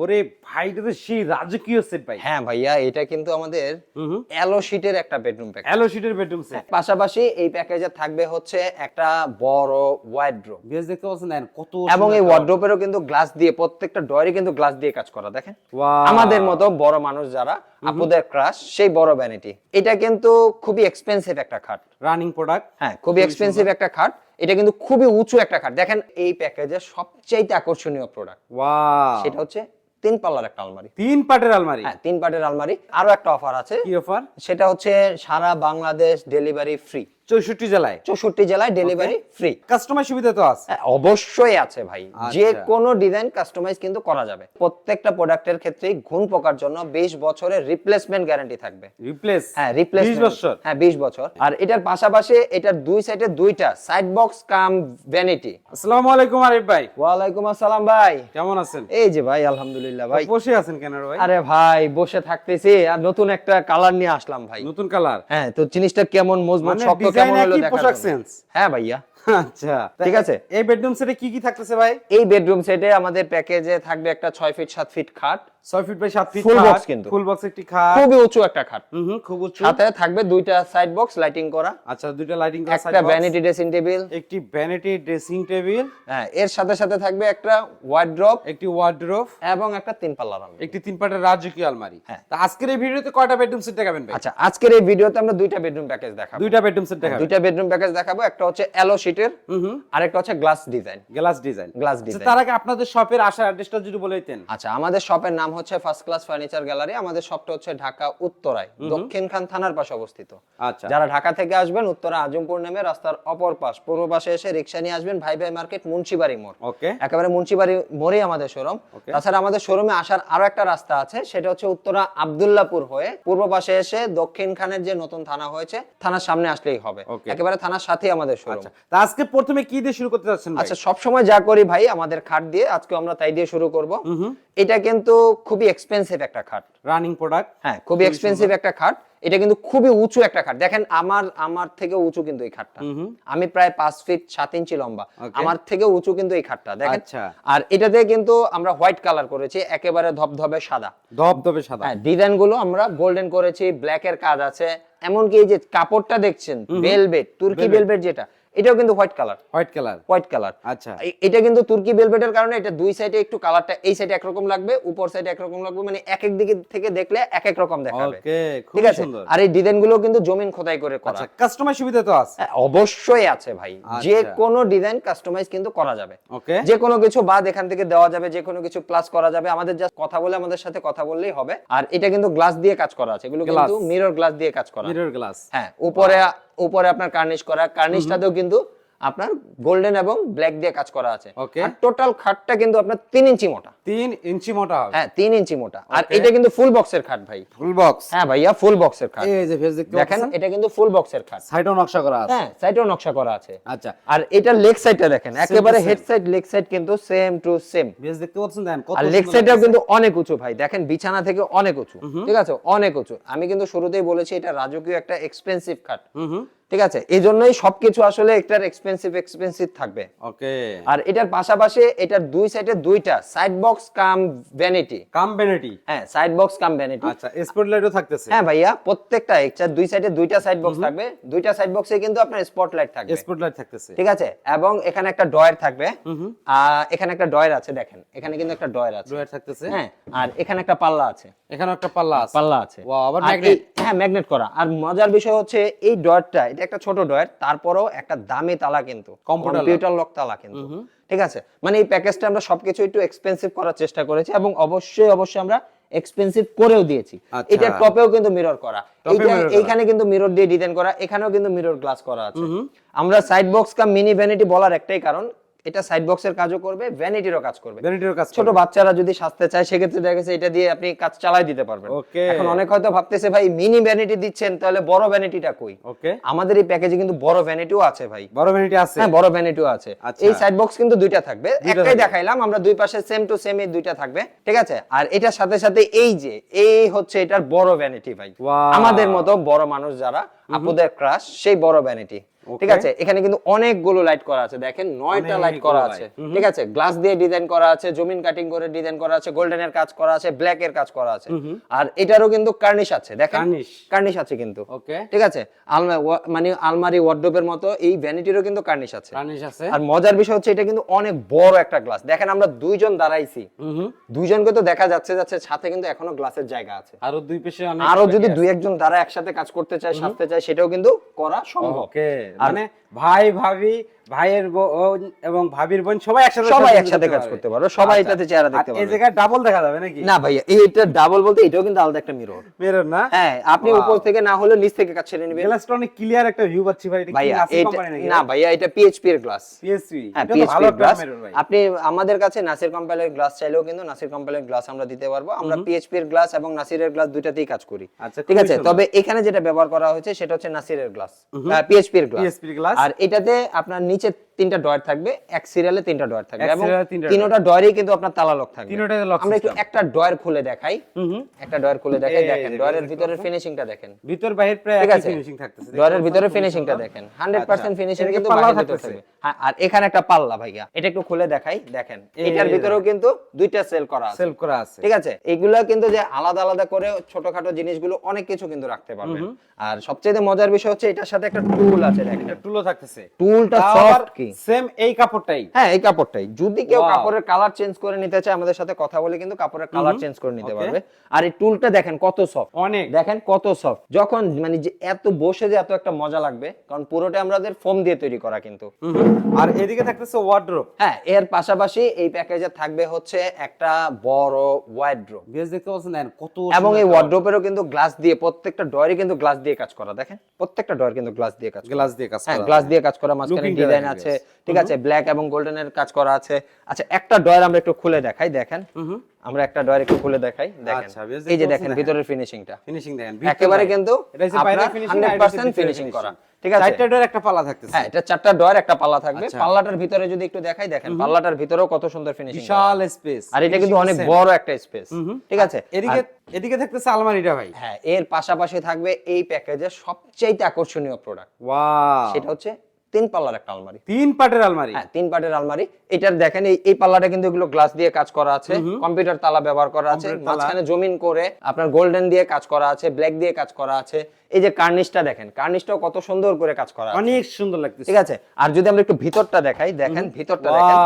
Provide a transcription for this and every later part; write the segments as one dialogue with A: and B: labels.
A: ওরে ভাই এটা তো সেই রাজকীয় সেট ভাই।
B: হ্যাঁ ভাইয়া এটা কিন্তু আমাদের অ্যালো শিটের একটা বেডরুম প্যাকেজ
A: অ্যালো শিটের বেডরুম সেট
B: পাশাপাশি এই প্যাকেজে থাকবে হচ্ছে একটা বড়
A: বেশ দেখতে পাচ্ছেন দেখেন কত
B: এবং এই কিন্তু গ্লাস দিয়ে প্রত্যেকটা ডয়ারে কিন্তু গ্লাস দিয়ে কাজ করা দেখেন? আমাদের মতো বড় মানুষ যারা আপুদের ক্রাশ সেই বড় ভ্যানিটি এটা কিন্তু খুবই এক্সপেন্সিভ একটা খাট।
A: রানিং প্রোডাক্ট
B: হ্যাঁ খুবই এক্সপেন্সিভ একটা খাট। এটা কিন্তু খুবই উঁচু একটা খাট। দেখেন এই প্যাকেজের সবচেয়ে আকর্ষণীয় প্রোডাক্ট সেটা হচ্ছে তিন পাল্লার একটা আলমারি।
A: তিন পাটের আলমারি?
B: হ্যাঁ তিন পাটের আলমারি। আরও একটা অফার আছে।
A: কি অফার
B: সেটা হচ্ছে সারা বাংলাদেশ ডেলিভারি ফ্রি
A: চৌষট্টি জেলায়।
B: চৌষট্টি জেলায় ডেলিভারি ফ্রি
A: কাস্টমার সুবিধা তো আছে।
B: হ্যাঁ, অবশ্যই আছে ভাই।
A: আচ্ছা।
B: যে কোনো ডিজাইন কাস্টমাইজ কিন্তু করা যাবে। প্রত্যেকটা প্রোডাক্টের ক্ষেত্রেই ঘুণ পোকার জন্য 20 বছরের রিপ্লেসমেন্ট গ্যারান্টি থাকবে।
A: রিপ্লেস
B: হ্যাঁ রিপ্লেস
A: 20 বছর?
B: হ্যাঁ 20 বছর। আর এটার পাশাপাশি এটার দুই সাইডে দুইটা সাইড বক্স কাম ভ্যানিটি
A: আসসালামু আলাইকুম আরিফ ভাই।
B: ওয়ালাইকুম আসসালাম ভাই।
A: কেমন আছেন?
B: এই যে ভাই আলহামদুলিল্লাহ ভাই।
A: বসে আছেন কেন ভাই?
B: আরে ভাই বসে থাকতেছি। আর নতুন একটা কালার নিয়ে আসলাম ভাই।
A: নতুন কালার
B: হ্যাঁ তো জিনিসটা কেমন মজবুত
A: মানে
B: শক্ত কেমন হলো
A: পোশাক সেন্স
B: হ্যাঁ ভাইয়া।
A: আচ্ছা।
B: ঠিক আছে।
A: এই বেডরুম সেটে কি কি থাকতেছে ভাই?
B: এই বেডরুম সেটে আমাদের প্যাকেজে থাকবে একটা ছয় ফিট সাত ফিট খাট।
A: ছয় ফিট বাই সাত ফিট
B: Full box কিন্তু।
A: ফুল বক্স একটি খাট।
B: খুবই উঁচু একটা খাট।
A: হুম হুম খুব উঁচু।
B: সাথে থাকবে দুইটা সাইড বক্স লাইটিং করা।
A: আচ্ছা দুইটা লাইটিং করা
B: একটা ভ্যানিটি ড্রেসিং টেবিল
A: একটি ভ্যানিটি ড্রেসিং টেবিল
B: হ্যাঁ এর সাথে সাথে থাকবে একটা ওয়ার্ড্রপ
A: একটি ওয়ার্ড্রোব
B: এবং একটা তিন পাল্লার আলমারি।
A: একটি তিন পাটের রাজকীয় আলমারি।
B: হ্যাঁ।
A: তা আজকের এই ভিডিওতে কয়টা বেডরুম সেট দেখাবেন ভাই?
B: আচ্ছা আজকের এই ভিডিওতে আমরা দুইটা বেডরুম প্যাকেজ দেখাবো।
A: দুইটা বেডরুম সেট দেখাবেন।
B: দুইটা বেডরুম প্যাকেজ দেখাবো। একটা হচ্ছে অ্যালো শিটের
A: হুম। হুম
B: আর একটা হচ্ছে glass design
A: glass design
B: glass design
A: তার আগে আপনাদের শপের আসার অ্যাড্রেসটা যদি বলে দিতেন।
B: আচ্ছা আমাদের শপের নাম হচ্ছে ফার্স্ট ক্লাস ফার্নিচার গ্যালারি আমাদের শপটা হচ্ছে ঢাকা উত্তরায় দক্ষিণ খান থানার পাশে অবস্থিত।
A: আচ্ছা।
B: যারা ঢাকা থেকে আসবেন উত্তরা আজমপুর নেমে রাস্তার অপর পাশ পূর্ব পাশে এসে রিক্সা নিয়ে আসবেন ভাই ভাই মার্কেট মুন্সিবাড়ি মোড়।
A: ওকে।
B: একেবারে মুন্সিবাড়ি মোড়েই আমাদের শোরুম. তাছাড়া আমাদের শোরুমে আসার আরও একটা রাস্তা আছে সেটা হচ্ছে উত্তরা আবদুল্লাপুর হয়ে পূর্ব পাশে এসে দক্ষিণ খানের যে নতুন থানা হয়েছে থানার সামনে আসলেই হবে। একেবারে থানার সাথেই আমাদের শোরুম
A: আজকে প্রথমে কি দিয়ে শুরু করতে যাচ্ছেন
B: আচ্ছা সবসময় যা করি ভাই আমাদের খাট দিয়ে আজকে আমরা তাই দিয়ে শুরু করব। এটা কিন্তু খুবই এক্সপেন্সিভ একটা খাট।
A: রানিং প্রোডাক্ট
B: হ্যাঁ খুবই এক্সপেন্সিভ একটা খাট। এটা কিন্তু খুবই উঁচু একটা খাট। দেখেন আমার আমার থেকে উঁচু কিন্তু এই খাটটা। আমি প্রায় পাঁচ ফিট সাত ইঞ্চি লম্বা। আমার থেকে উঁচু কিন্তু এই খাটটা দেখেন।
A: আচ্ছা।
B: আর এটাতে কিন্তু আমরা হোয়াইট কালার করেছি একেবারে ধবধবে সাদা।
A: ধবধবে সাদা।
B: হ্যাঁ ডিজাইনগুলো আমরা গোল্ডেন করেছি ব্ল্যাক এর কাজ আছে। এমনকি এই যে কাপড়টা দেখছেন বেলভেট তুর্কি। বেলভেট যেটা এটাও কিন্তু white colour.
A: White colour
B: white colour.
A: আচ্ছা।
B: এটা কিন্তু তুর্কি বেলভেটের কারণে এটা দুই সাইডে একটু কালারটা এই সাইডে একরকম লাগবে উপর সাইডে একরকম লাগবে মানে এক এক দিকে থেকে দেখলে এক এক রকম দেখাবে।
A: ওকে খুব
B: ঠিক আছে? আর এই ডিজাইনগুলো কিন্তু জমিন খোদাই করে করা।
A: আচ্ছা কাস্টমার সুবিধা তো আছে?
B: হ্যাঁ, অবশ্যই আছে ভাই।
A: আচ্ছা।
B: যে কোনো ডিজাইন কাস্টমাইজ কিন্তু করা যাবে।
A: ওকে
B: যে কোনো কিছু বাদ এখান থেকে দেওয়া যাবে যে কোনো কিছু প্লাস করা যাবে। আমাদের জাস্ট কথা বলে আমাদের সাথে কথা বললেই হবে। আর এটা কিন্তু গ্লাস দিয়ে কাজ করা আছে। এগুলো কিন্তু মিরর গ্লাস দিয়ে কাজ করা।
A: মিরর গ্লাস
B: হ্যাঁ উপরে উপরে আপনার কার্নিশ করা। কার্নিশটাতেও কিন্তু আপনার গোল্ডেন এবং ব্ল্যাক দিয়ে কাজ করা আছে। আর টোটাল খাটটা কিন্তু আপনার তিন ইঞ্চি মোটা।
A: তিন ইঞ্চি মোটা।
B: হ্যাঁ তিন ইঞ্চি মোটা। আর এটা কিন্তু ফুল বক্সের খাট ভাই।
A: ফুল বক্স
B: হ্যাঁ ভাইয়া ফুল বক্সের খাট।
A: এই যে ফেস দেখতে
B: দেখেন এটা কিন্তু ফুল বক্সের খাট।
A: সাইডও নকশা করা আছে।
B: হ্যাঁ সাইডেও নকশা করা আছে।
A: আচ্ছা।
B: আর এটা লেগ সাইডটা দেখেন একেবারে হেড সাইড লেগ সাইড কিন্তু সেম টু সেম
A: বেশ দেখতে পাচ্ছেন? দেখেন কত
B: আর লেগ সাইডটাও কিন্তু অনেক উঁচু ভাই। দেখেন বিছানা থেকে অনেক উঁচু। ঠিক আছে? অনেক উঁচু। আমি কিন্তু শুরুতেই বলেছি এটা রাজকীয় একটা এক্সপেন্সিভ খাট।
A: হুম হুম।
B: ঠিক আছে? এই জন্যই সবকিছু আসলে একটার এক্সপেন্সিভ এক্সপেন্সিভ থাকবে।
A: ওকে
B: আর এটার পাশাপাশি এটার দুই সাইডে দুইটা side box cum vanity
A: cum vanity
B: হ্যাঁ সাইড বক্স কাম ভ্যানিটি
A: আচ্ছা স্পট লাইটও থাকতেছে।
B: হ্যাঁ ভাইয়া প্রত্যেকটা একটা দুই সাইডে দুইটা সাইড বক্স থাকবে। দুইটা সাইড বক্সে কিন্তু আপনার স্পটলাইট থাকবে।
A: স্পট লাইট থাকতেছে।
B: ঠিক আছে? এবং এখানে একটা ডয়ার থাকবে।
A: হুম
B: এখানে একটা ডয়ার আছে দেখেন। এখানে কিন্তু একটা ডয়ার আছে।
A: ড্রয়ার থাকতেছে।
B: হ্যাঁ আর এখানে একটা পাল্লা আছে।
A: এখানে একটা পাল্লা আছে।
B: পাল্লা আছে।
A: Wow, আবার
B: আর? এই- হ্যাঁ ম্যাগনেট করা। আর মজার বিষয় হচ্ছে এই ডয়ারটা এটা একটা ছোট ডয়ের তারপরেও একটা দামি তালা কিন্তু। কম্পিউটার লক তালা কিন্তু। ঠিক আছে? মানে এই প্যাকেজটা আমরা সবকিছু একটু এক্সপেন্সিভ করার চেষ্টা করেছি এবং অবশ্যই অবশ্যই আমরা এক্সপেন্সিভ করেও দিয়েছি।
A: আচ্ছা।
B: এটা টপেও কিন্তু মিরর করা। এইখানে কিন্তু মিরর দিয়ে ডিজাইন করা এখানেও কিন্তু মিরর গ্লাস করা আছে। আমরা সাইড বক্স কা মিনি ভ্যানিটি বলার একটাই কারণ এটা সাইড বক্সের কাজও করবে ভ্যানিটিরও কাজ করবে।
A: ভ্যানিটির কাজ
B: ছোট বাচ্চারা যদি সাজতে চায় সেক্ষেত্রে দেখা গেছে এটা দিয়ে আপনি কাজ চালাই দিতে পারবেন।
A: Okay.
B: এখন অনেক হয়তো ভাবতেছে ভাই মিনি ভ্যানিটি দিচ্ছেন তাহলে বড় ভ্যানিটিটা কই?
A: ওকে
B: আমাদের এই প্যাকেজে কিন্তু বড় ভ্যানিটিও আছে ভাই।
A: বড় ভ্যানিটি আছে?
B: হ্যাঁ বড় ভ্যানিটিও আছে।
A: আচ্ছা।
B: এই সাইড বক্স কিন্তু দুইটা থাকবে। একটাই দেখাইলাম আমরা দুই পাশে সেম টু সেম এই দুইটা থাকবে ঠিক আছে? আর এটার সাথে সাথে এই যে এই হচ্ছে এটার বড় ভ্যানিটি ভাই। আমাদের মতো বড় মানুষ যারা আপুদের ক্রাশ সেই বড় ভ্যানিটি ঠিক আছে? এখানে কিন্তু অনেকগুলো লাইট করা আছে দেখেন নয়টা লাইট করা আছে। ঠিক আছে? গ্লাস দিয়ে ডিজাইন করা আছে জমিন কাটিং করে ডিজাইন করা আছে গোল্ডেন এর কাজ করা আছে ব্ল্যাক এর কাজ করা আছে। আর এটারও কিন্তু কার্নিশ আছে দেখেন? কার্নিশ আছে কিন্তু।
A: ওকে
B: ঠিক আছে? মানে আলমারি ওয়ার্ডরোবের মতো এই ভ্যানিটিরও কিন্তু কার্নিশ আছে।
A: কার্নিশ আছে।
B: আর মজার বিষয় হচ্ছে এটা কিন্তু অনেক বড় একটা গ্লাস দেখেন আমরা দুইজন দাঁড়াইছি। দুইজনকে তো দেখা যাচ্ছে যাচ্ছে সাথে কিন্তু এখনও গ্লাসের জায়গা আছে।
A: আরও দুই পেশে
B: আরও যদি দুই একজন দ্বারা একসাথে কাজ করতে চায় সাজতে চায় সেটাও কিন্তু করা সম্ভব।
A: ওকে মানে ভাই ভাবি ভাইয়ের বোন এবং ভাবির বোন সবাই একসাথে
B: সবাই একসাথে কাজ করতে পারবে সবাই
A: আচ্ছা।
B: এটাতে চেহারা দেখতে
A: এই
B: পারবে।
A: জায়গায় ডাবল দেখা যাবে নাকি?
B: না ভাইয়া এইটা ডাবল বলতে এটাও কিন্তু আলাদা একটা মিরর
A: মেরর না?
B: হ্যাঁ আপনি উপর থেকে না হলে নিচ থেকে কাজ ছেড়ে নেবেন।
A: গ্লাসটা অনেক ক্লিয়ার একটা ভিউ পাচ্ছি ভাই এটা কি নাসির কোম্পানি নাকি
B: না ভাইয়া এটা পিএইচপি এর গ্লাস হ্যাঁ
A: এটা ভালো
B: গ্লাস
A: মেরর ভাই।
B: আপনি আমাদের কাছে নাসির কোম্পানির গ্লাস চাইলেও কিন্তু নাসির কোম্পানির গ্লাস আমরা দিতে পারব। আমরা পিএইচপি এর গ্লাস এবং নাসিরের গ্লাস দুইটাতেই কাজ করি।
A: আচ্ছা,
B: ঠিক আছে? তবে এখানে যেটা ব্যবহার করা হয়েছে সেটা হচ্ছে নাসিরের গ্লাস পিএইচপি এর গ্লাস
A: PHP গ্লাস
B: আর এটাতে আপনার নিচে তিনটা ডয়ার থাকবে এক সিরিয়ালে তিনটা ডয়ার থাকবে এবং
A: তিনটা
B: তিনোটা ডয়ারই কিন্তু আপনার তালা লক থাকবে।
A: তিনোটাই lock
B: আমরা একটু একটা ডয়ার খুলে দেখাই। একটা ডয়ার খুলে দেখাই দেখেন ডয়ারের ভিতরের ফিনিশিংটা দেখেন।
A: ভিতর বাহির প্রায় একই ফিনিশিং থাকতেছে।
B: ডয়ারের ভিতরে ফিনিশিংটা দেখেন। 100% ফিনিশিং কিন্তু
A: পাল্লা
B: বাহির। থাকবে। হ্যাঁ আর এখানে একটা পাল্লা ভাইয়া এটা একটু খুলে দেখাই দেখেন। এটার ভিতরেও কিন্তু দুইটা সেল করা আছে।
A: সেলফ করা আছে।
B: ঠিক আছে? এগুলা কিন্তু যে আলাদা আলাদা করে ছোটখাটো জিনিসগুলো অনেক কিছু কিন্তু রাখতে পারবেন। আর সবচেয়ে মজার বিষয় হচ্ছে এটার সাথে একটা টুল আছে দেখেন।
A: একটা টুলও থাকতেছে
B: টুলটা সফট কি?
A: সেম এই কাপড়টাই।
B: হ্যাঁ এই কাপড়টাই। যদি কেউ. কাপড়ের কালার চেঞ্জ করে নিতে চায় আমাদের সাথে কথা বলে কিন্তু কাপড়ের কালার চেঞ্জ করে নিতে পারবে। আর এই টুলটা দেখেন কত সফট
A: অনেক।
B: দেখেন কত সফট যখন মানে যে এত বসে যে এত একটা মজা লাগবে কারণ পুরোটা আমাদের ফোম দিয়ে তৈরি করা কিন্তু।
A: আর এদিকে থাকতেছে ওয়ার্ড্রোপ
B: হ্যাঁ এর পাশাপাশি এই প্যাকেজে থাকবে হচ্ছে একটা বড় ওয়াইড্রোপ
A: বেশ দেখতে পাচ্ছেন কত
B: এবং এই ওয়ার্ড্রোপেরও কিন্তু গ্লাস দিয়ে প্রত্যেকটা ডয়ারই কিন্তু গ্লাস দিয়ে কাজ করা। দেখেন প্রত্যেকটা ডয়ার কিন্তু গ্লাস দিয়ে কাজ
A: গ্লাস দিয়ে কাজ
B: হ্যাঁ গ্লাস দিয়ে কাজ করা। মাঝখানে ডিজাইন আছে। ঠিক আছে ব্ল্যাক এবং গোল্ডেন এর কাজ করা আছে। আচ্ছা একটা ডয়ার আমরা একটু খুলে দেখাই দেখেন। আমরা একটা ডয়ার একটু খুলে দেখাই দেখেন।
A: আচ্ছা,
B: এই যে দেখেন ভিতরের ফিনিশিংটা
A: ফিনিশিং দেখেন
B: একেবারে কিন্তু
A: এটা হচ্ছে বাইরের ফিনিশিং
B: 100% ফিনিশিং করা। ঠিক আছে?
A: চারটা ডোর একটা পাল্লা থাকতেছে।
B: হ্যাঁ এটা চারটা ডয়ার একটা পাল্লা থাকবে।
A: আচ্ছা।
B: পাল্লাটার ভিতরে যদি একটু দেখাই দেখেন পাল্লাটার ভিতরেও কত সুন্দর ফিনিশিং
A: বিশাল স্পেস
B: আর এটা কিন্তু অনেক বড় একটা স্পেস ঠিক আছে?
A: এদিকে এদিকে থাকতেছে আলমারিটা ভাই।
B: হ্যাঁ এর পাশাপাশি থাকবে এই প্যাকেজের সবচেয়ে আকর্ষণীয় প্রোডাক্ট
A: ওয়াও
B: সেটা হচ্ছে তিন পাল্লার একটা আলমারি।
A: তিন পাটের আলমারি?
B: হ্যাঁ তিন পাটের আলমারি। এটার দেখেন এই পাল্লাটা কিন্তু এগুলো গ্লাস দিয়ে কাজ করা আছে কম্পিউটার তালা ব্যবহার করা আছে মাঝখানে জমিন করে আপনার গোল্ডেন দিয়ে কাজ করা আছে ব্ল্যাক দিয়ে কাজ করা আছে। এই যে কার্নিশটা দেখেন কার্নিশটাও কত সুন্দর করে কাজ করা
A: অনেক সুন্দর লাগতেছে।
B: ঠিক আছে? আর যদি আমরা একটু ভিতরটা দেখাই দেখেন ভিতরটা দেখেন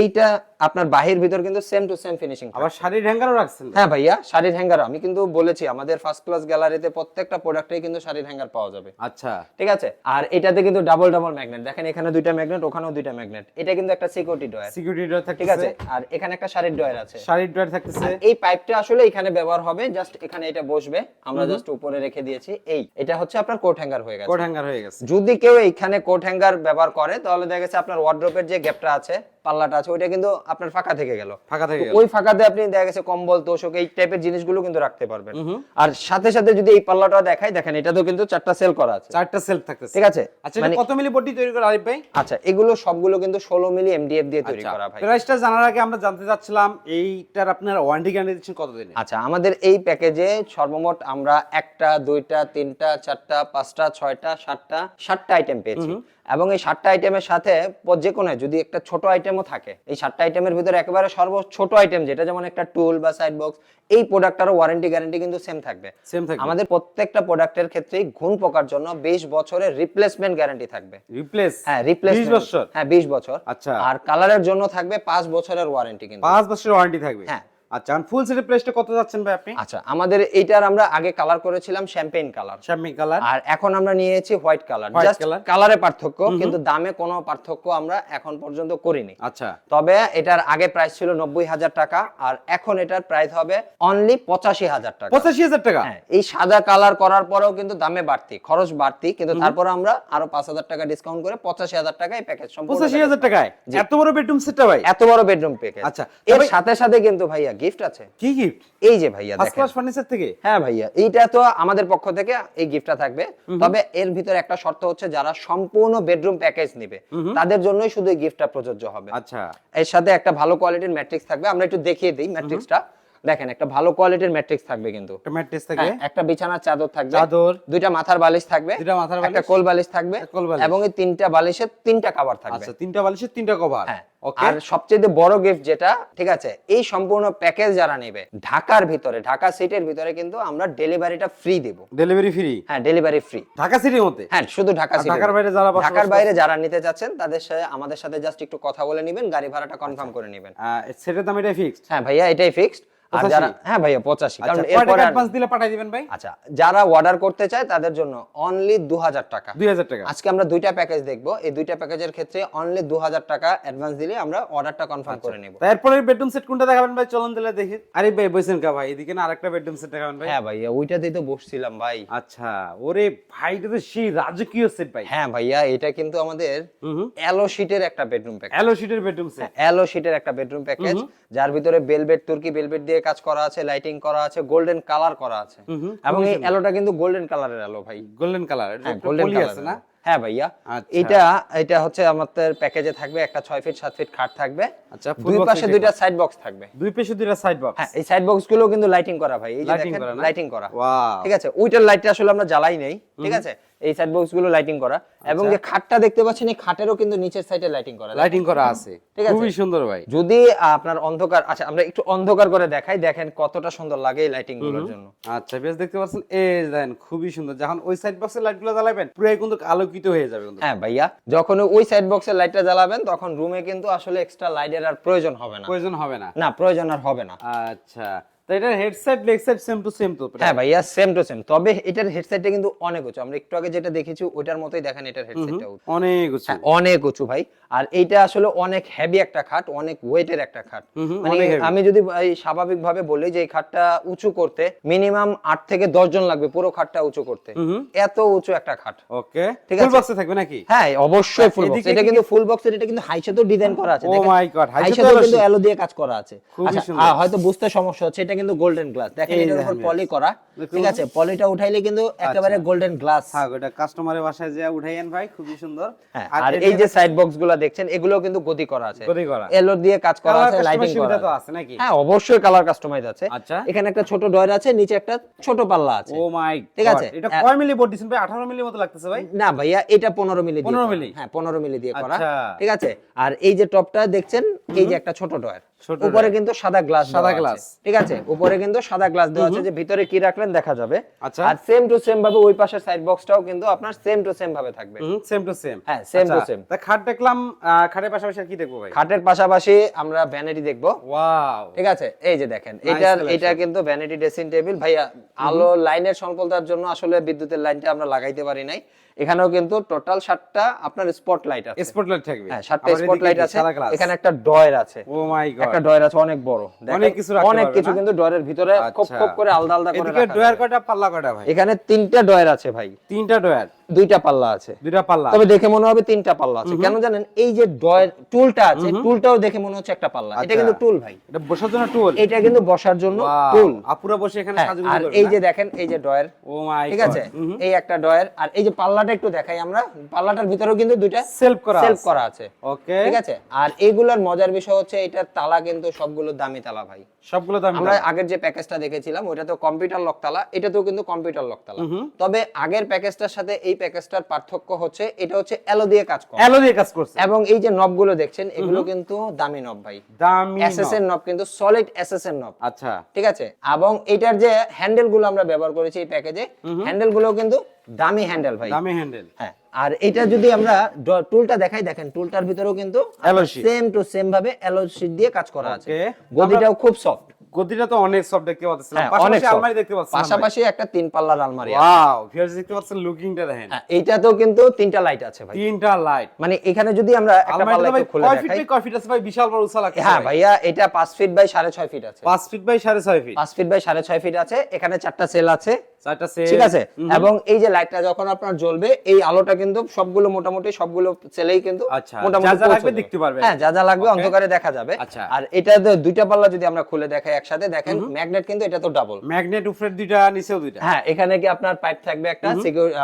B: এইটা আপনার বাহির ভিতর কিন্তু সেম টু সেম ফিনিশিং
A: আবার শাড়ির হ্যাঙ্গারও রাখছেন
B: হ্যাঁ ভাইয়া শাড়ির হ্যাঙ্গার আমি কিন্তু বলেছি আমাদের ফার্স্ট ক্লাস গ্যালারিতে প্রত্যেকটা প্রোডাক্টেই কিন্তু শাড়ির হ্যাঙ্গার পাওয়া যাবে।
A: আচ্ছা।
B: ঠিক আছে? আর এটাতে কিন্তু ডাবল ডাবল ম্যাগনেট দেখেন এখানে দুইটা ম্যাগনেট ওখানেও দুইটা ম্যাগনেট এটা কিন্তু একটা সিকিউরিটি ডয়ার
A: সিকিউরিটি ডোর
B: ঠিক আছে? আর এখানে একটা শাড়ির ডয়ার আছে।
A: শাড়ির ডোর থাকতেছে।
B: এই পাইপটা আসলে এখানে ব্যবহার হবে জাস্ট এখানে এটা বসবে। আমরা জাস্ট উপরে রেখে দিয়েছি। এই এটা হচ্ছে আপনার কোট হ্যাঙ্গার হয়ে গেছে।
A: কোট হ্যাঙ্গার হয়ে গেছে।
B: যদি কেউ এইখানে কোট হ্যাঙ্গার ব্যবহার করে তাহলে দেখা গেছে আপনার ওয়ার্ড্রোপের যে গ্যাপটা আছে পাল্লাটা আছে ওইটা কিন্তু আপনার ফাঁকা থেকে গেল।
A: ফাঁকা থেকে
B: ওই ফাঁকাতে আপনি দেখা গেছে কম্বল তোষক এই টাইপের জিনিসগুলো কিন্তু রাখতে পারবেন। আর সাথে সাথে যদি এই পাল্লাটা দেখাই দেখেন এটাতেও কিন্তু চারটা সেল করা আছে।
A: চারটা সেলফ থাকতেছে।
B: ঠিক আছে?
A: আচ্ছা
B: মানে
A: কত মিলি বডি তৈরি করে আরিফ ভাই?
B: আচ্ছা এগুলো সবগুলো কিন্তু ষোলো মিলি এমডিএফ দিয়ে তৈরি
A: আচ্ছা
B: করা ভাই।
A: প্রাইসটা জানার আগে আমরা জানতে চাচ্ছিলাম এইটার আপনার ওয়ারেন্টি গ্যারান্টি দিচ্ছেন কতদিনে
B: আচ্ছা আমাদের এই প্যাকেজে সর্বমোট আমরা একটা দুইটা তিনটা চারটা পাঁচটা ছয়টা সাতটা সাতটা আইটেম পেয়েছি। এবং এই সাতটা আইটেমের সাথে যে কোনো যদি একটা ছোট আইটেমও থাকে এই সাতটা আইটেমের ভিতরে একেবারে সর্ব ছোট আইটেম যেটা যেমন একটা টুল বা সাইড বক্স এই প্রোডাক্টটারও ওয়ারেন্টি গ্যারান্টি কিন্তু সেম থাকবে।
A: সেম থাকবে।
B: আমাদের প্রত্যেকটা প্রোডাক্টের ক্ষেত্রেই ঘুণ পোকার জন্য বিশ বছরের রিপ্লেসমেন্ট গ্যারান্টি থাকবে।
A: রিপ্লেস
B: হ্যাঁ রিপ্লেস
A: 20 বছর?
B: হ্যাঁ বিশ বছর।
A: আচ্ছা।
B: আর কালারের জন্য থাকবে পাঁচ বছরের ওয়ারেন্টি কিন্তু।
A: পাঁচ বছরের ওয়ারেন্টি থাকবে?
B: হ্যাঁ।
A: আচ্ছা ফুল সেটের প্রাইসটা কত যাচ্ছেন ভাই আপনি?
B: আচ্ছা আমাদের এইটার আমরা আগে কালার করেছিলাম শ্যাম্পেইন কালার
A: শ্যাম্পিং কালার
B: আর এখন আমরা নিয়েছি হোয়াইট কালার জাস্ট কালারে পার্থক্য কিন্তু দামে কোনো পার্থক্য আমরা এখন পর্যন্ত করিনি।
A: আচ্ছা।
B: তবে এটার আগে প্রাইস ছিল নব্বই হাজার টাকা আর এখন এটার প্রাইস হবে অনলি পঁচাশি হাজার টাকা।
A: পঁচাশি হাজার টাকা?
B: হ্যাঁ এই সাদা কালার করার পরেও কিন্তু দামে বাড়তি খরচ বাড়তি কিন্তু তারপরে আমরা আরও পাঁচ হাজার টাকা ডিসকাউন্ট করে পঁচাশি হাজার টাকায় প্যাকেজ
A: পঁচাশি হাজার টাকায়? এত বড় বেডরুম সেটটা ভাই?
B: এত বড় বেডরুম প্যাকেজ
A: আচ্ছা,
B: এর সাথে সাথে কিন্তু ভাইয়া গিফট আছে?
A: কি গিফট
B: এই যে ভাইয়া দেখেন।
A: ফার্নিচার থেকে?
B: হ্যাঁ ভাইয়া এইটা তো আমাদের পক্ষ থেকে এই গিফটটা থাকবে। তবে এর ভিতরে একটা শর্ত হচ্ছে যারা সম্পূর্ণ বেডরুম প্যাকেজ নিবে তাদের জন্যই শুধু এই গিফটটা প্রযোজ্য হবে।
A: আচ্ছা।
B: এর সাথে একটা ভালো কোয়ালিটির ম্যাট্রিক্স থাকবে। আমরা একটু দেখিয়ে দিই ম্যাট্রিক্সটা দেখেন একটা ভালো কোয়ালিটির ম্যাট্রিক্স থাকবে কিন্তু।
A: একটা ম্যাট্রেস থাকে
B: হ্যাঁ, একটা বিছানার চাদর থাকবে।
A: চাদর।
B: দুইটা মাথার বালিশ থাকবে।
A: দুইটা মাথার বালিশ।
B: একটা কোল বালিশ থাকবে।
A: কোল বালিশ।
B: এবং এই তিনটা বালিশের তিনটা কভার থাকবে।
A: আচ্ছা তিনটা বালিশের তিনটা কভার
B: হ্যাঁ আর সবচেয়ে বড় গিফট যেটা ঠিক আছে এই সম্পূর্ণ প্যাকেজ যারা নেবে ঢাকার ভিতরে ঢাকা সিটির ভিতরে কিন্তু আমরা ডেলিভারিটা ফ্রি দেব।
A: ডেলিভারি ফ্রি
B: হ্যাঁ ডেলিভারি ফ্রি
A: ঢাকা সিটির মধ্যে?
B: হ্যাঁ শুধু ঢাকা সিটি
A: ঢাকার বাইরে যারা
B: ঢাকার বাইরে যারা নিতে যাচ্ছেন তাদের সাথে আমাদের সাথে জাস্ট একটু কথা বলে নেবেন গাড়ি ভাড়াটা কনফার্ম করে নেবেন।
A: সেটার দাম এটাই ফিক্সড
B: হ্যাঁ ভাইয়া এটাই ফিক্সড আর
A: 85?
B: যারা হ্যাঁ ভাইয়া পঁচাশি। কারণ
A: আচ্ছা
B: এরপর আর-
A: অ্যাডভান্স দিলে পাঠাই দিবেন ভাই?
B: আচ্ছা যারা অর্ডার করতে চায় তাদের জন্য অনলি দু হাজার টাকা।
A: 2000 টাকা।
B: আজকে আমরা দুইটা প্যাকেজ দেখব। এই দুইটা প্যাকেজের ক্ষেত্রে অনলি দু হাজার টাকা অ্যাডভান্স দিলে আমরা অর্ডারটা কনফার্ম
A: আচ্ছা।
B: করে নেব।
A: তারপরে বেডরুম সেট কোনটা দেখাবেন ভাই? চলুন দিলে দেখি। আরে ভাই বসেন কা ভাই। এদিকে না আরেকটা বেডরুম সেট দেখাবেন ভাই।
B: হ্যাঁ ভাইয়া ওইটাতেই তো বসছিলাম ভাই।
A: আচ্ছা ওরে ভাই এটা তো সেই রাজকীয় সেট ভাই।
B: হ্যাঁ ভাইয়া এটা কিন্তু আমাদের অ্যালো শিটের একটা বেডরুম প্যাকেজ
A: হ্যালো শিটের বেডরুম সেট
B: অ্যালো শিটের একটা বেডরুম প্যাকেজ যার ভিতরে বেলভেট তুর্কি বেলভেট দিয়ে কাজ করা আছে লাইটিং করা আছে গোল্ডেন কালার করা আছে। এবং এই অ্যালোটা কিন্তু গোল্ডেন কালারের অ্যালো ভাই।
A: গোল্ডেন কালার
B: গোল্ডেন কালার
A: আছে না?
B: হ্যাঁ ভাইয়া
A: আচ্ছা।
B: এটা এটা হচ্ছে আমাদের প্যাকেজে থাকবে একটা ছয় ফিট সাত ফিট খাট থাকবে।
A: আচ্ছা
B: দুই পাশে দুইটা সাইড বক্স থাকবে।
A: দুই পেশে দুইটা সাইড বক্স
B: হ্যাঁ এই সাইড বক্সগুলো কিন্তু লাইটিং করা ভাই এই যে দেখেন
A: করা
B: লাইটিং করা। ঠিক আছে ওইটার লাইটটা আসলে আমরা জ্বালাই নেই ঠিক আছে? এই সাইড বক্সগুলো লাইটিং করা। এবং
A: আচ্ছা।
B: যে খাটটা দেখতে পাচ্ছেন এই খাটেরও কিন্তু নিচের সাইডে লাইটিং করা।
A: লাইটিং করা আছে।
B: ঠিক আছে।
A: খুবই সুন্দর ভাই।
B: যদি আপনার অন্ধকার আচ্ছা আমরা একটু অন্ধকার করে দেখাই দেখেন কতটা সুন্দর লাগে এই লাইটিংগুলোর জন্য।
A: আচ্ছা বেশ দেখতে পাচ্ছেন? এই দেখেন খুবই সুন্দর। যখন ওই সাইড বক্সের লাইটগুলো জ্বালাবেন পুরো কিন্তু আলোকিত হয়ে যাবে কিন্তু।
B: হ্যাঁ ভাইয়া যখন ওই সাইড বক্সের লাইটটা জ্বালাবেন তখন রুমে কিন্তু আসলে এক্সট্রা লাইটের আর প্রয়োজন হবে না।
A: প্রয়োজন হবে না।
B: না প্রয়োজন আর হবে না।
A: আচ্ছা। তো এটার headset leg side same to same তো
B: হ্যাঁ ভাইয়া সেম টু সেম তবে এটার হেডসেটটা কিন্তু অনেক উঁচু। আমরা একটু আগে যেটা দেখেছি ওইটার মতোই দেখেন এটার হেডসেটটা
A: অনেক উঁচু।
B: হ্যাঁ, অনেক উঁচু ভাই। আর এইটা আসলে অনেক হেভি একটা খাট অনেক ওয়েটের একটা খাট। মানে আমি যদি স্বাভাবিক ভাবে বলি যে এই খাটটা উঁচু করতে মিনিমাম আট থেকে দশ জন লাগবে পুরো খাটটা উঁচু করতে। এত উঁচু একটা খাট।
A: ওকে।
B: ঠিক
A: ফুল
B: আছে।
A: বক্সে থাকবে নাকি?
B: হ্যাঁ অবশ্যই ফুল বক্স এটা কিন্তু ফুল বক্সের এটা কিন্তু হাইসেও ডিজাইন করা আছে।
A: ও মাই গড হাই
B: হাইসেও কিন্তু অ্যালো দিয়ে কাজ করা আছে। আচ্ছা হয়তো বুঝতে সমস্যা হচ্ছে এটা কিন্তু গোল্ডেন গ্লাস দেখেন এটার উপর পলি করা। ঠিক আছে পলিটা উঠাইলে কিন্তু একেবারে গোল্ডেন গ্লাস
A: থাক ওটা কাস্টমারের বাসায় যা উঠাইয়েন ভাই খুবই সুন্দর।
B: হ্যাঁ, আর এই যে সাইড বক্সগুলো দেখছেন এগুলো কিন্তু গদি করা আছে।
A: গদি করা।
B: এলো দিয়ে কাজ করা আছে লাইটিং করা
A: তো
B: আছে।
A: নাকি?
B: হ্যাঁ অবশ্যই কালার কাস্টমাইজ আছে।
A: আচ্ছা।
B: এখানে একটা ছোট ডয়ার আছে নিচে একটা ছোট পাল্লা আছে।
A: ও মাই
B: ঠিক আছে।
A: এটা কয় মিলি বোর্ড দিছেন ভাই 18 মিলি মতো লাগতেছে ভাই।
B: না ভাইয়া এটা পনেরো মিলি
A: 15
B: 15
A: মিলি?
B: হ্যাঁ পনেরো মিলি দিয়ে করা।
A: আচ্ছা।
B: ঠিক আছে? আর এই যে টপটা দেখছেন এই যে একটা ছোট ডয়ার উপরে কিন্তু সাদা গ্লাস
A: সাদা glass।
B: ঠিক আছে? উপরে কিন্তু সাদা গ্লাস দেওয়া আছে যে ভিতরে কি রাখলেন দেখা যাবে।
A: আচ্ছা।
B: আর সেম টু সেম ভাবে ওই পাশের সাইড বক্সটাও কিন্তু আপনার সেম টু সেম ভাবে থাকবে।
A: সেম টু সেম
B: হ্যাঁ, same to same।
A: তা খাট দেখলাম খাটের পাশাপাশি আর কি দেখব ভাই?
B: খাটের পাশাপাশি আমরা ভ্যানিটি দেখব।
A: ওয়াও।
B: ঠিক আছে? এই যে দেখেন এটার এটা কিন্তু ভ্যানিটি ড্রেসিং টেবিল ভাইয়া আলো লাইনের স্বল্পতার জন্য আসলে বিদ্যুতের লাইনটা আমরা লাগাইতে পারি নাই। এখানেও কিন্তু টোটাল সাতটা আপনার স্পট লাইট আছে।
A: স্পটলাইট থাকবে।
B: হ্যাঁ সাতটা
A: আবার
B: স্পট লাইট আছে।
A: সাদা
B: এখানে একটা ডয়ের আছে।
A: ও মাই গড
B: একটা ডয়ের আছে অনেক বড়।
A: অনেক কিছু
B: অনেক কিছু কিন্তু ড্রয়ারের ভিতরে খুব
A: আচ্ছা।
B: করে আলাদা আলাদা করে রাখা
A: ডয়ার কয়টা পাল্লা কয়টা ভাই?
B: এখানে তিনটা ড্রয়ার আছে ভাই।
A: তিনটা ডয়ার
B: দুইটা পাল্লা আছে।
A: দুইটা পাল্লা
B: তবে দেখে মনে হবে তিনটা পাল্লা আছে। কেন জানেন? এই যে ডয়ের টুলটা আছে টুলটাও দেখে মনে হচ্ছে একটা পাল্লা। এটা
A: আচ্ছা।
B: কিন্তু টুল ভাই।
A: এটা বসার জন্য টুল?
B: এটা কিন্তু বসার জন্য টুল।
A: আপুরা বসে এখানে
B: হ্যাঁ,
A: সাজুগুজু
B: আর এই যে দেখেন এই যে ডয়ের।
A: ও মাই
B: ঠিক আছে? এই একটা ডয়ের। আর এই যে পাল্লাটা একটু দেখাই আমরা। পাল্লাটার ভিতরেও কিন্তু দুইটা
A: সেলফ করা
B: সেলফ করা আছে।
A: ওকে
B: ঠিক আছে? আর এইগুলোর মজার বিষয় হচ্ছে এটার তালা কিন্তু সবগুলো দামি তালা ভাই।
A: সবগুলো দাম
B: আমরা আগের যে প্যাকেজটা দেখেছিলাম ওটা তো কম্পিউটার তালা এটাতেও কিন্তু কম্পিউটার লকতালা। তবে আগের প্যাকেজটার সাথে এই প্যাকেজটার পার্থক্য হচ্ছে এটা হচ্ছে এলো দিয়ে কাজ করে।
A: অ্যালো দিয়ে কাজ করছে।
B: এবং এই যে নবগুলো দেখছেন এগুলো কিন্তু দামি নব ভাই।
A: দামি
B: এসএস এর নব কিন্তু সলিড এসএস এর নব।
A: আচ্ছা।
B: ঠিক আছে? এবং এটার যে হ্যান্ডেলগুলো আমরা ব্যবহার করেছি এই প্যাকেজে হ্যান্ডেলগুলো কিন্তু দামি হ্যান্ডেল ভাই।
A: দামি হ্যান্ডেল
B: হ্যাঁ। আর এটা যদি আমরা টুলটা দেখাই দেখেন টুলটার ভিতরেও কিন্তু সেম টু সেম ভাবে অ্যালো শীট দিয়ে কাজ করা আছে। গদিটাও খুব সফট
A: গদিটা তো অনেক সব দেখতে পাচ্ছিলাম।
B: হ্যাঁ
A: পাশাপাশি আলমারি দেখতে পাচ্ছিলাম
B: পাশাপাশি একটা তিন পাল্লার আলমারি আছে।
A: ওয়াও ভিউয়ার্স দেখতে পাচ্ছেন লুকিংটা দেখেন।
B: হ্যাঁ এইটাতেও কিন্তু তিনটা লাইট আছে ভাই।
A: তিনটা লাইট
B: মানে এখানে যদি আমরা একটা পাল্লা একটু খুলে
A: কয় ফিট
B: দেখাই
A: কয় ফিট আছে ভাই? বিশাল বড় উঁচা লাগছে
B: হ্যাঁ ভাইয়া এটা পাঁচ ফিট বাই সাড়ে ছয় ফিট আছে।
A: 5 ফিট বাই 6.5 ফিট
B: পাঁচ ফিট বাই সাড়ে ছয় ফিট আছে। এখানে চারটা সেল আছে।
A: চারটা সেল
B: ঠিক আছে? এবং এই যে লাইটটা যখন আপনার জ্বলবে এই আলোটা কিন্তু সবগুলো মোটামুটি সবগুলো সেলেই কিন্তু
A: আচ্ছা,
B: মোটামুটি
A: যা যা লাগবে দেখতে পারবে।
B: হ্যাঁ যা যা লাগবে অন্ধকারে দেখা যাবে।
A: আচ্ছা।
B: আর এটা দুইটা পাল্লা যদি আমরা খুলে দেখাই একসাথে দেখেন ম্যাগনেট কিন্তু এটা তো ডাবল
A: ম্যাগনেট উপরের দুইটা নিচেও দুইটা।
B: হ্যাঁ এখানে কি আপনার পাইপ থাকবে একটা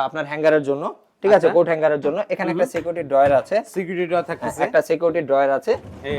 B: আপনার হ্যাঙ্গারের জন্য? ঠিক আছে
A: আচ্ছা।
B: কোট হ্যাঙ্গারের জন্য। এখানে একটা সিকিউরিটি ড্রয়ার আছে।
A: সিকিউরিটি ডোর থাকতেছে।
B: একটা সিকিউরিটি ড্রয়ার আছে।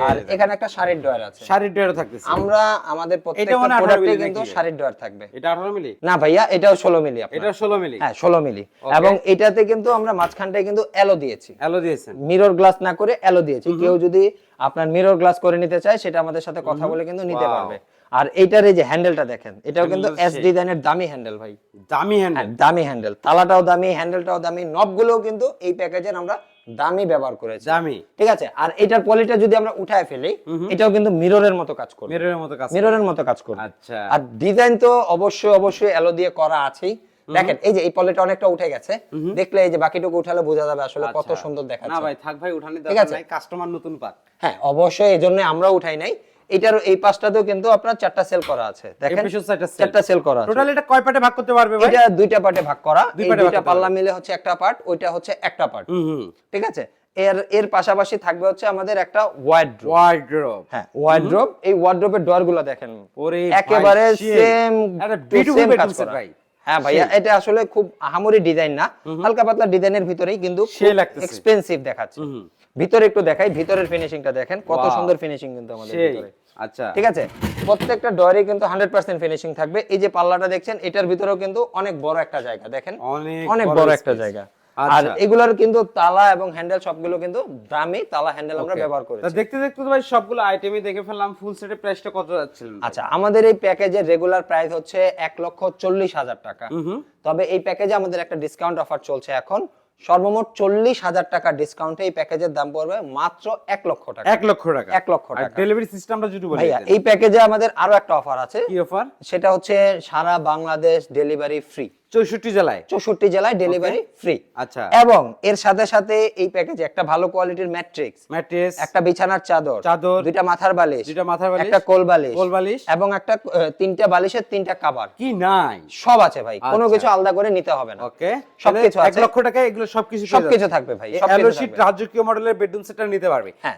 B: আর এখানে একটা শাড়ির ড্রয়ার আছে।
A: শাড়ির ডোরও থাকতেছে।
B: আমরা আমাদের প্রত্যেকটা
A: মনে হয় 18
B: প্রোডাক্টে কিন্তু
A: নাকি?
B: শাড়ির ড্রয়ার থাকবে।
A: এটা 18 মিলি?
B: না ভাইয়া এটাও ষোলো মিলি আপনার।
A: এটা 16 মিলি?
B: হ্যাঁ ষোলো মিলি। এবং এটাতে কিন্তু আমরা মাঝখানটায় কিন্তু এলো দিয়েছি।
A: এলো দিয়েছেন।
B: মিরর গ্লাস না করে এলো দিয়েছি। কেউ যদি আপনার মিরর গ্লাস করে নিতে চায় সেটা আমাদের সাথে কথা বলে কিন্তু নিতে পারবে। আর এইটার এই যে হ্যান্ডেলটা দেখেন এটাও কিন্তু এস ডিজাইনের দামি হ্যান্ডেল ভাই।
A: দামি হ্যান্ড
B: হ্যাঁ দামি হ্যান্ডেল তালাটাও দামি হ্যান্ডেলটাও দামি নবগুলোও কিন্তু এই প্যাকেজের আমরা দামি ব্যবহার করেছি।
A: দামি।
B: ঠিক আছে? আর এটার কোয়ালিটি যদি আমরা উঠায় ফেলি এটাও কিন্তু মিররের মতো কাজ করবে।
A: মিররের মতো কাজ
B: মিররের মতো কাজ করবে।
A: আচ্ছা।
B: আর ডিজাইন তো অবশ্যই অবশ্যই এলো দিয়ে করা আছেই। দেখেন এই যে এই পলিটা অনেকটা উঠে গেছে। দেখলে এই যে বাকিটুকু উঠালে বোঝা যাবে আসলে কত
A: সুন্দর
B: সুন্দর
A: না ভাই থাক ভাই উঠানি দরকার। নাই। কাস্টমার নতুন পাক।
B: হ্যাঁ অবশ্যই এই জন্য আমরা উঠাই নাই। এটারও এই পাঁচটাতেও কিন্তু আপনার চারটা সেল করা আছে। দেখেন চারটা সেল করা আছে।
A: টোটাল এটা কয় পার্টে ভাগ করতে পারবে ভাই?
B: এটা দুইটা পার্টে ভাগ করা। দুইটা পাল্লা মিলে হচ্ছে একটা পার্ট ওইটা হচ্ছে একটা পার্ট ঠিক আছে? এর এর পাশাপাশি থাকবে হচ্ছে আমাদের একটা ওয়াইড্রোব
A: ওয়ার্ড্রোব
B: হ্যাঁ ওয়াইড্রোব এই ওয়াইড্রোবের ডোরগুলো দেখেন।
A: ওরে
B: একেবারে সেম
A: একটা bedroom set ভাই।
B: হ্যাঁ ভাইয়া এটা আসলে খুব আহামরি ডিজাইন না। হালকা পাতলা ডিজাইনের ভিতরেই কিন্তু এক্সপেন্সিভ দেখাচ্ছে। ভিতরে একটু দেখাই ভিতরের ফিনিশিংটা দেখেন কত সুন্দর ফিনিশিং কিন্তু আমাদের ভিতরে।
A: আচ্ছা।
B: ঠিক আছে? প্রত্যেকটা ডোরে কিন্তু হান্ড্রেড পার্সেন্ট ফিনিশিং থাকবে। এই যে পাল্লাটা দেখছেন এটার ভিতরেও কিন্তু অনেক বড় একটা জায়গা দেখেন?
A: অনেক বড়
B: একটা জায়গা। আর এগুলোর কিন্তু তালা এবং হ্যান্ডেল সবগুলো কিন্তু দামি তালা হ্যান্ডেল আমরা. ব্যবহার
A: তা দেখতে দেখতে তো ভাই সবগুলো আইটেমই দেখে ফেললাম ফুল সেটের প্রাইসটা কত যাচ্ছিল?
B: আচ্ছা আমাদের এই প্যাকেজের রেগুলার প্রাইস হচ্ছে এক লক্ষ চল্লিশ হাজার টাকা। তবে এই প্যাকেজে আমাদের একটা ডিসকাউন্ট অফার চলছে এখন। সর্বমোট চল্লিশ হাজার টাকা ডিসকাউন্টে এই প্যাকেজের দাম পড়বে মাত্র এক লক্ষ টাকা।
A: এক লক্ষ টাকা।
B: এক লক্ষ টাকা।
A: ডেলিভারি সিস্টেমটা যদি বলি
B: ভাইয়া এই প্যাকেজে আমাদের আরও একটা অফার আছে।
A: কি অফার
B: সেটা হচ্ছে সারা বাংলাদেশ ডেলিভারি ফ্রি
A: চৌষট্টি জেলায়
B: চৌষট্টি জেলায় ডেলিভারি ফ্রি
A: আচ্ছা
B: এবং এর সাথে সাথে এই প্যাকেজে একটা ভালো কোয়ালিটির ম্যাট্রিক্স
A: ম্যাট্রেস
B: একটা বিছানার চাদর
A: চাদর,
B: দুইটা মাথার বালিশ
A: দুইটা মাথার বালিশ,
B: একটা কোল বালিশ
A: কোল বালিশ।
B: এবং একটা তিনটা বালিশের তিনটা কাবার
A: কি নাই
B: সব আছে ভাই কোনো
A: আচ্ছা।
B: কিছু আলাদা করে নিতে হবে না
A: ওকে
B: সবকিছু আছে।
A: লক্ষ টাকা এগুলো সবকিছু
B: সবকিছু। থাকবে ভাই, সবকিছু।
A: রাজকীয় মডেলের বেডরুম সেটটা নিতে পারবে
B: হ্যাঁ।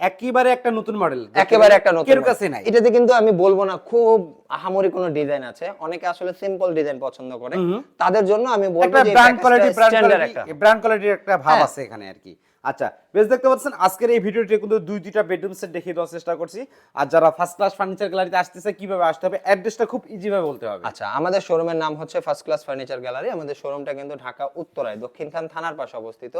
A: একেবারে একটা নতুন মডেল
B: একেবারে একটা নতুন
A: কেউ কাছে নাই।
B: এটাতে কিন্তু আমি বলব না খুব আহামরি কোনো ডিজাইন আছে। অনেকে আসলে সিম্পল ডিজাইন পছন্দ করে। তাদের জন্য আমি বলব যে
A: ব্র্যান্ড কোয়ালিটি ব্র্যান্ড কোয়ালিটি
B: একটা
A: ভাব
B: হ্যাঁ।
A: আছে এখানে আর কি। আচ্ছা বেশ দেখতে পাচ্ছেন আজকের এই ভিডিওটি কিন্তু দুই দুইটা বেডরুম সেট দেখিয়ে দেওয়ার চেষ্টা করছি। আর যারা ফার্স্ট ক্লাস ফার্নিচার গ্যালারিতে আসতেছে কীভাবে আসতে হবে অ্যাড্রেসটা খুব ইজি ভাবে বলতে হবে।
B: আচ্ছা আমাদের শোরুমের নাম হচ্ছে ফার্স্ট ক্লাস ফার্নিচার গ্যালারি আমাদের শোরুমটা কিন্তু ঢাকা উত্তরায় দক্ষিণখান থানার পাশে অবস্থিত।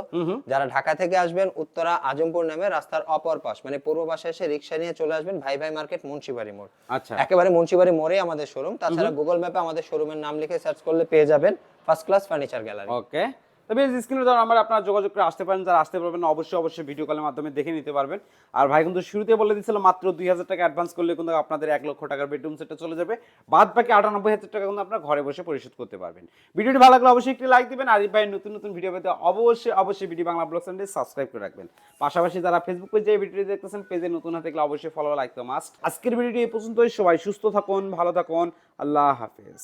B: যারা ঢাকা থেকে আসবেন উত্তরা আজমপুর নামে রাস্তার অপর পাশ মানে পূর্ব পাশে এসে রিক্সা নিয়ে চলে আসবেন ভাই ভাই মার্কেট মুন্সিবাড়ি মোড়।
A: আচ্ছা।
B: একেবারে মুন্সিবাড়ি মোড়ে আমাদের শোরুম তাছাড়া গুগল ম্যাপে আমাদের শোরুমের নাম লিখে সার্চ করলে পেয়ে যাবেন first class furniture gallery
A: okay তবে স্ক্রিনে ধর আমরা আপনারা যোগাযোগ করে আসতে পারেন, যারা আসতে পারবেন অবশ্যই অবশ্যই ভিডিও কলের মাধ্যমে দেখে নিতে পারবেন। আর ভাই কিন্তু শুরুতে বলে দিয়েছিল মাত্র দুই হাজার টাকা অ্যাডভান্স করলে কিন্তু আপনাদের এক লক্ষ টাকার বেডরুম সেটটা চলে যাবে। বাদ বাকি আটানব্বই হাজার টাকা কিন্তু আপনার ঘরে বসে পরিশোধ করতে পারবেন। ভিডিওটি ভালো লাগলে অবশ্যই একটি লাইক দিবেন। আরিফ ভাই নতুন নতুন ভিডিও পেতে অবশ্যই অবশ্যই ভিডিও বাংলা ব্লগ চ্যানেলটি সাবস্ক্রাইব করে রাখবেন। পাশাপাশি যারা ফেসবুক পেজে ভিডিওটি দেখতেছেন পেজে নতুন হতে গেলে অবশ্যই ফলো লাইক তো মাস্ট আজকের ভিডিওটি এই পর্যন্তই। সবাই সুস্থ থাকুন, ভালো থাকুন। আল্লাহ হাফেজ।